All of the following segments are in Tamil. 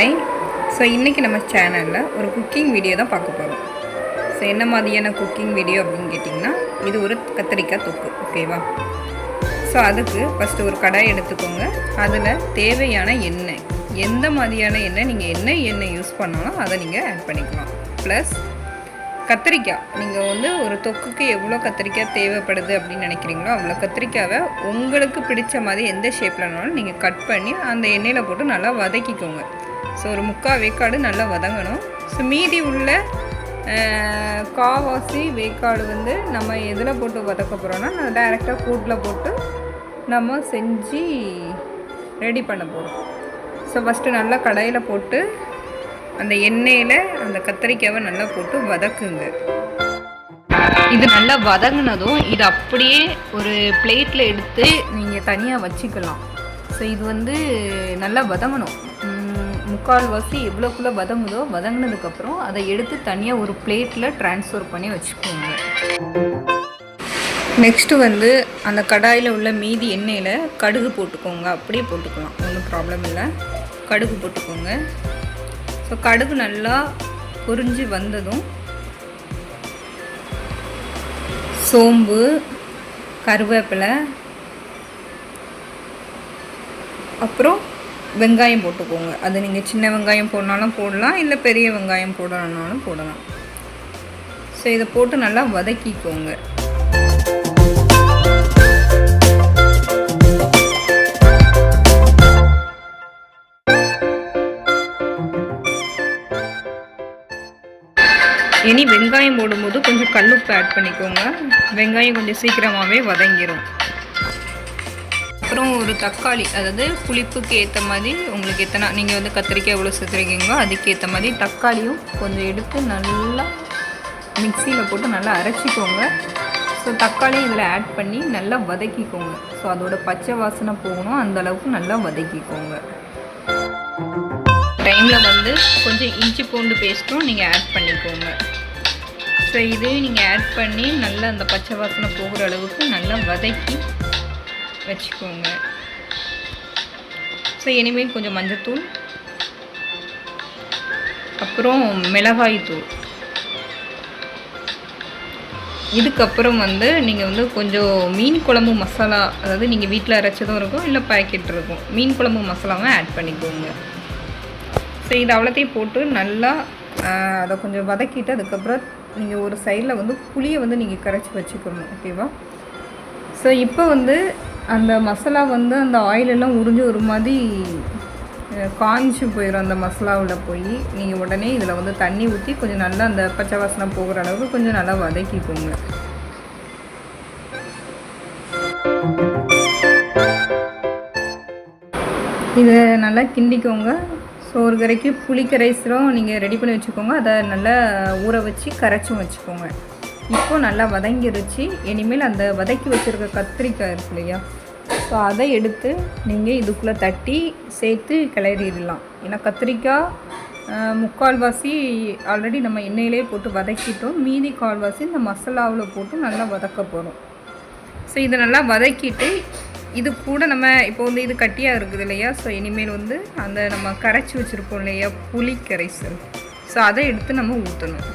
ஹாய் ஸோ இன்றைக்கி நம்ம சேனலில் ஒரு குக்கிங் வீடியோ தான் பார்க்க போகிறோம் ஸோ என்ன மாதிரியான குக்கிங் வீடியோ அப்படின்னு கேட்டிங்கன்னா இது ஒரு கத்திரிக்காய் தொக்கு ஓகேவா ஸோ அதுக்கு ஃபஸ்ட்டு ஒரு கடாய் எடுத்துக்கோங்க. அதில் தேவையான எண்ணெய் எந்த மாதிரியான எண்ணெய் நீங்கள் என்ன எண்ணெய் யூஸ் பண்ணாலும் அதை நீங்கள் ஆட் பண்ணிக்கலாம். ப்ளஸ் கத்திரிக்காய் நீங்கள் வந்து ஒரு தொக்குக்கு எவ்வளோ கத்திரிக்காய் தேவைப்படுது அப்படின்னு நினைக்கிறீங்களோ அவ்வளோ கத்திரிக்காவை உங்களுக்கு பிடிச்ச மாதிரி எந்த ஷேப்லனாலும் நீங்கள் கட் பண்ணி அந்த எண்ணெயில் போட்டு நல்லா வதக்கிக்கோங்க. ஸோ ஒரு முக்கால் வேக்காடு நல்லா வதங்கணும். ஸோ மீதி உள்ள காவாசி வேக்காடு வந்து நம்ம எதில் போட்டு வதக்க போகிறோன்னா நான் டைரெக்டாக கூட்டில் போட்டு நம்ம செஞ்சு ரெடி பண்ண போகிறோம் ஸோ ஃபஸ்ட்டு நல்லா கடையில் போட்டு அந்த எண்ணெயில் அந்த கத்திரிக்காவை நல்லா போட்டு வதக்குங்க. இது நல்லா வதங்கினதும் இது அப்படியே ஒரு பிளேட்டில் எடுத்து நீங்கள் தனியாக வச்சுக்கலாம். ஸோ இது வந்து நல்லா வதங்கணும். முக்கால்வாசி எவ்வளோக்குள்ளே வதங்குதோ வதங்கினதுக்கப்புறம் அதை எடுத்து தனியாக ஒரு பிளேட்டில் ட்ரான்ஸ்ஃபர் பண்ணி வச்சுக்கோங்க. நெக்ஸ்ட்டு வந்து அந்த கடாயில் உள்ள மீதி எண்ணெயில் கடுகு போட்டுக்கோங்க. அப்படியே போட்டுக்கலாம். ஒன்றும் ப்ராப்ளம் இல்லை. கடுகு போட்டுக்கோங்க. ஸோ கடுகு நல்லா பொரிஞ்சு வந்ததும் சோம்பு கருவேப்பிலை அப்புறம் வெங்காயம் போட்டுக்கோங்க. அது நீங்கள் சின்ன வெங்காயம் போடனாலும் போடலாம் இல்லை பெரிய வெங்காயம் போடணுன்னாலும் போடலாம். ஸோ இதை போட்டு நல்லா வதக்கிக்கோங்க. இனி வெங்காயம் போடும்போது கொஞ்சம் கல்லுப்பு ஆட் பண்ணிக்கோங்க. வெங்காயம் கொஞ்சம் சீக்கிரமாகவே வதங்கிடும் அப்புறம் ஒரு தக்காளி அதாவது புளிப்புக்கு ஏற்ற மாதிரி உங்களுக்கு எத்தனை நீங்கள் வந்து கத்திரிக்காய் எவ்வளோ சேர்த்துருக்கீங்களோ அதுக்கேற்ற மாதிரி தக்காளியும் கொஞ்சம் எடுத்து நல்லா மிக்சியில் போட்டு நல்லா அரைச்சிக்கோங்க. ஸோ தக்காளியும் இதில் ஆட் பண்ணி நல்லா வதக்கிக்கோங்க. ஸோ அதோட பச்சை வாசனை போகணும் அந்த அளவுக்கு நல்லா வதக்கிக்கோங்க. டைமில் வந்து கொஞ்சம் இஞ்சி பூண்டு பேஸ்ட்டும் நீங்கள் ஆட் பண்ணிக்கோங்க. ஸோ இதையும் நீங்கள் ஆட் பண்ணி நல்லா அந்த பச்சை வாசனை போகிற அளவுக்கு நல்லா வதக்கி வச்சுக்கோங்க. ஸோ இனிமேல் கொஞ்சம் மஞ்சத்தூள். அப்புறம் மிளகாய் தூள் இதுக்கப்புறம் வந்து நீங்கள் வந்து கொஞ்சம் மீன் குழம்பு மசாலா அதாவது நீங்கள் வீட்டில் அரைச்சதும் இருக்கும் இல்லை பேக்கெட் இருக்கும். மீன் குழம்பு மசாலாவும் ஆட் பண்ணிக்கோங்க. ஸோ இது அவ்வளோத்தையும் போட்டு நல்லா அதை கொஞ்சம் வதக்கிட்டு அதுக்கப்புறம் நீங்கள் ஒரு சைடில் வந்து புளியை வந்து நீங்கள் கரைச்சி வச்சுக்கணும். ஓகேவா ஸோ இப்போ வந்து அந்த மசாலா வந்து அந்த ஆயிலெல்லாம் உறிஞ்சு ஒரு மாதிரி அஹ், போயிடும் அந்த மசாலாவில் போய். நீங்கள் உடனே இதில் வந்து தண்ணி ஊற்றி கொஞ்சம் நல்லா அந்த பச்சை வாசனை போகிற அளவுக்கு கொஞ்சம் நல்லா வதக்கிக்கோங்க. இதை நல்லா கிண்டிக்கோங்க. ஸோ ஒரு கரைக்கு புளி கரைசலும் நீங்கள் ரெடி பண்ணி வச்சுக்கோங்க. அதை நல்லா ஊற வச்சு கரைச்சும் வச்சுக்கோங்க. இப்போ நல்லா வதங்கிருச்சு. இனிமேல் அந்த வதக்கி வச்சுருக்க கத்திரிக்காய் இருக்கு இல்லையா? ஸோ அதை எடுத்து நீங்கள் இதுக்குள்ளே தட்டி சேர்த்து கிளறிடலாம். ஏன்னா கத்திரிக்காய் முக்கால்வாசி ஆல்ரெடி நம்ம எண்ணெயிலே போட்டு வதக்கிட்டோம். மீதி கால்வாசி இந்த மசாலாவில் போட்டு நல்லா வதக்க போகிறோம் ஸோ இதை நல்லா வதக்கிட்டு இது கூட நம்ம இப்போ வந்து இது கட்டியாக இருக்குது இல்லையா? ஸோ இனிமேல் வந்து அந்த நம்ம கரைச்சி வச்சுருப்போம் இல்லையா? புளி கரைசல் ஸோ அதை எடுத்து நம்ம ஊற்றணும்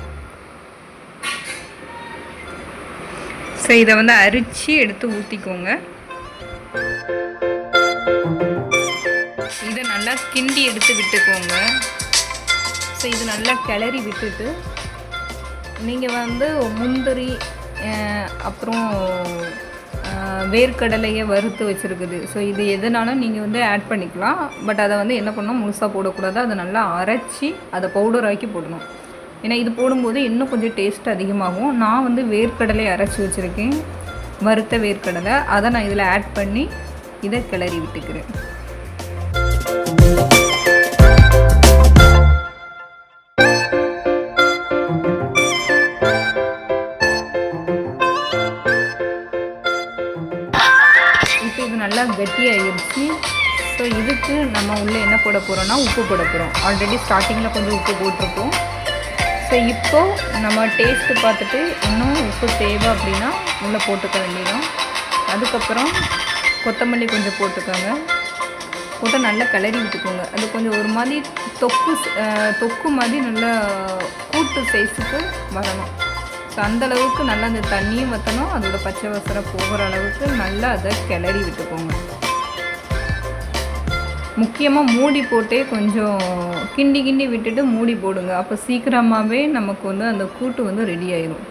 ஸோ இதை வந்து அரிச்சு எடுத்து ஊற்றிக்கோங்க இதை நல்லா கிண்டி எடுத்து விட்டுக்கோங்க. ஸோ இது நல்லா கிளறி விட்டுட்டு நீங்கள் வந்து முந்திரி அப்புறம் வேர்க்கடலையை வறுத்து வச்சுருக்குது. ஸோ இது எதுனாலும் நீங்கள் வந்து ஆட் பண்ணிக்கலாம். பட் அதை வந்து என்ன பண்ணணும்? முழுசாக போடக்கூடாது. அதை நல்லா அரைச்சி அதை பவுடர் ஆக்கி போடணும். ஏன்னா இது போடும்போது இன்னும் கொஞ்சம் டேஸ்ட் அதிகமாகும். நான் வந்து வேர்க்கடலை அரைச்சி வச்சுருக்கேன். வறுத்த வேர்க்கடலை. அதை நான் இதில் ஆட் பண்ணி இதை கிளறி விட்டுக்கிறேன். இப்போ இது நல்லா கட்டியாயிருச்சு. ஸோ இதுக்கு நம்ம உள்ளே என்ன போட போகிறோம்னா உப்பு போட போகிறோம் ஆல்ரெடி ஸ்டார்டிங்கில் கொஞ்சம் உப்பு போட்டிருக்கோம் ஸோ இப்போ நம்ம டேஸ்ட்டு பார்த்துட்டு இன்னும் உப்பு தேவை அப்படின்னா உள்ளே போட்டுக்க வேண்டியதான் அதுக்கப்புறம் கொத்தமல்லி கொஞ்சம் போட்டுக்கோங்க. போட்டு நல்லா கிளறி விட்டுக்கோங்க. அது கொஞ்சம் ஒரு மாதிரி தொக்கு தொக்கு மாதிரி நல்லா கூட்டு சைஸுக்கு வரணும். ஸோ அளவுக்கு நல்லா அந்த தண்ணியும் வற்றணும் அதோட பச்சை வசரம் போகிற அளவுக்கு நல்லா அதை கிளறி விட்டுக்கோங்க. முக்கியமாக மூடி போட்டே கொஞ்சம் கிண்டி கிண்டி விட்டுட்டு மூடி போடுங்க. அப்போ சீக்கிரமாகவே நமக்கு வந்து அந்த கூட்டு வந்து ரெடி ஆயிரும்.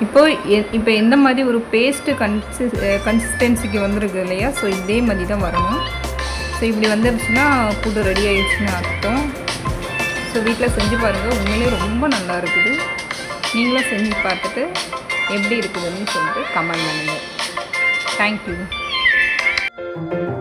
இப்போ எ- இப்போ எந்த மாதிரி ஒரு பேஸ்ட்டு கன்சிஸ் கன்சிஸ்டன்சிக்கு வந்துருக்கு இல்லையா? ஸோ இதே மாதிரி தான் வரணும். ஸோ இப்படி வந்துருச்சுன்னா கூட்டு ரெடி ஆயிடுச்சுன்னு அர்த்தம். ஸோ வீட்டில் செஞ்சு பாருங்கள் உண்மையிலே ரொம்ப நல்லா இருக்குது. நீங்களும் செஞ்சு பார்த்துட்டு எப்படி இருக்குதுன்னு சொல்லிட்டு கமெண்ட் பண்ணுங்கள் தேங்க்யூ